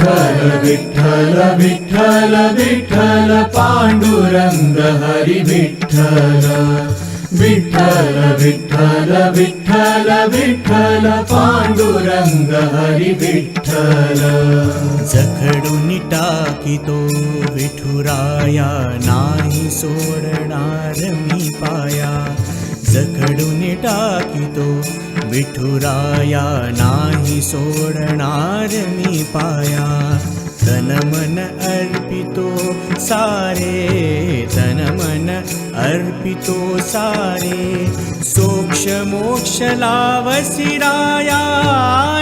विठ्ठल विठ्ठल विठ्ठल विठ्ठल पांडुरंग हरी विठ्ठल विठ्ठल विठ्ठल विठ्ठल विठ्ठल पांडुरंग हरी विठ्ठल जखडून टाकितो विठुराया नाही सोडणार मी पाया जखडून टाकितो विठुराया नाही सोडणार मी पाया। तन मन अर्पितो सारे तन मन अर्पितो सारे। सोक्ष मोक्ष लावसिराया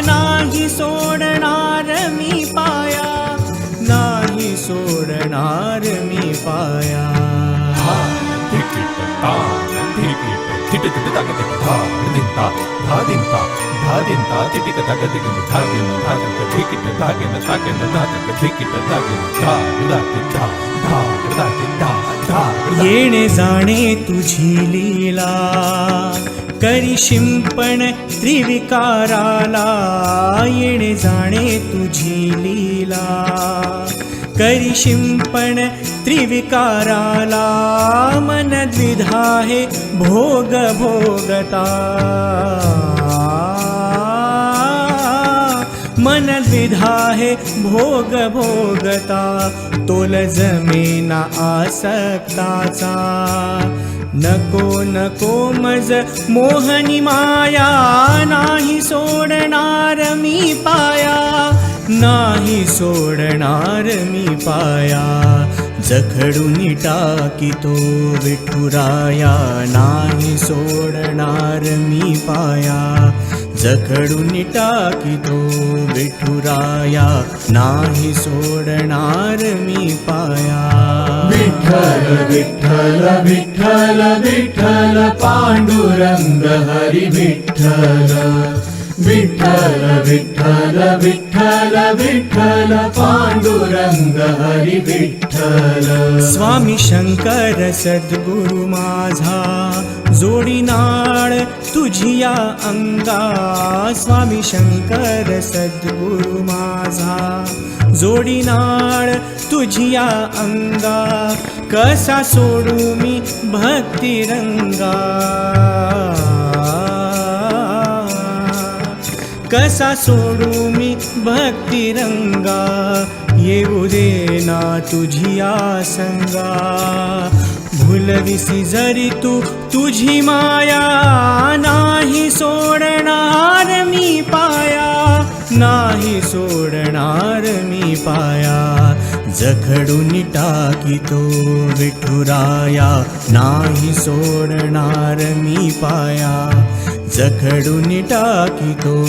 नाही सोडणार मी पाया। नाही सोडणार मी पाया तिकीट तिट तिट ताक तिक धा दिंता धा दिंता धा दिंता तिटीक ताक येणे जाणे तुझी लीला करी शिंपण त्रिविकाराला येणे जाणे तुझी लीला करी शिंपण त्रिविकाराला द्विधा हे भोग भोगता। मन द्विधा हे भोग भोगता। तोल जमेना आसक्ताचा। नको नको मज मोहनी माया नाही सोडणार मी पाया। नाही सोडणार मी पाया. जखडून टाकितो विठुराया. नाही सोडणार मी पाया. जखडून टाकितो विठुराया. नाही सोडणार मी पाया. विठ्ठल विठ्ठल विठ्ठल विठ्ठल पांडुरंग हरी विठ्ठल विठ्ठल विठ्ठल विठ्ठल विठ्ठल पांडुरंग हरी विठ्ठल स्वामी शंकर सद्गुरु माझा जोडीनाळ तुझिया अंगा. स्वामी शंकर सद्गुरु माझा जोडीनाळ तुझिया अंगा. कसा सोडू मी भक्तिरंगा कसा सोडू मी भक्तिरंगा येऊ दे ना तुझी आसंगा. भुलविसी जरी तू तुझी माया नाही सोडणार मी पाया. नाही सोडणार मी पाया. जखडून टाकितो विठुराया नाही सोडणार मी पाया. जखडून टाकितो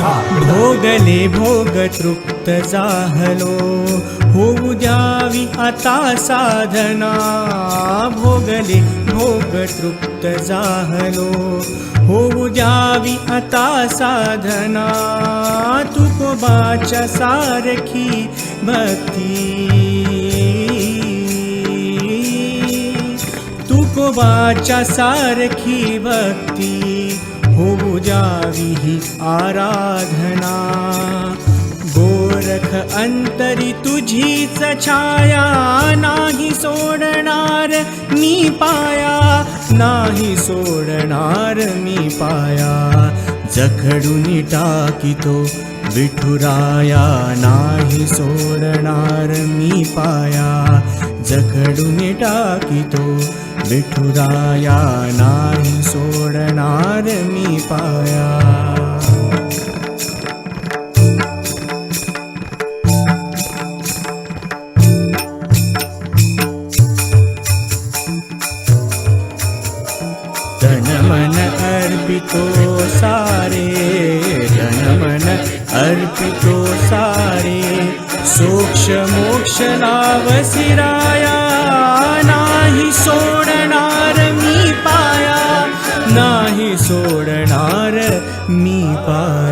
भोगले भोग तृप्त जाहलो. होऊ द्यावी आता साधना. भोगले भोग तृप्त जाहलो. होऊ द्यावी आता साधना. तुकोबाच्या सारखी भक्ती. तुकोबाच्या सारखी भक्ती. होऊ द्यावी ही आराधना। गोरख अंतरी तुझीच छाया नाही सोडणार मी पाया नाही सोडणार मी पाया। जखडून टाकितो विठुराया नाही सोडणार मी पाया। जखडून टाकितो विठुराया नाही धर्मी पाया। धन मन अर्पितो सारे धन मन अर्पितो सारे। सूक्ष्म मोक्ष लाव सिराया, नाही सोडना मी पा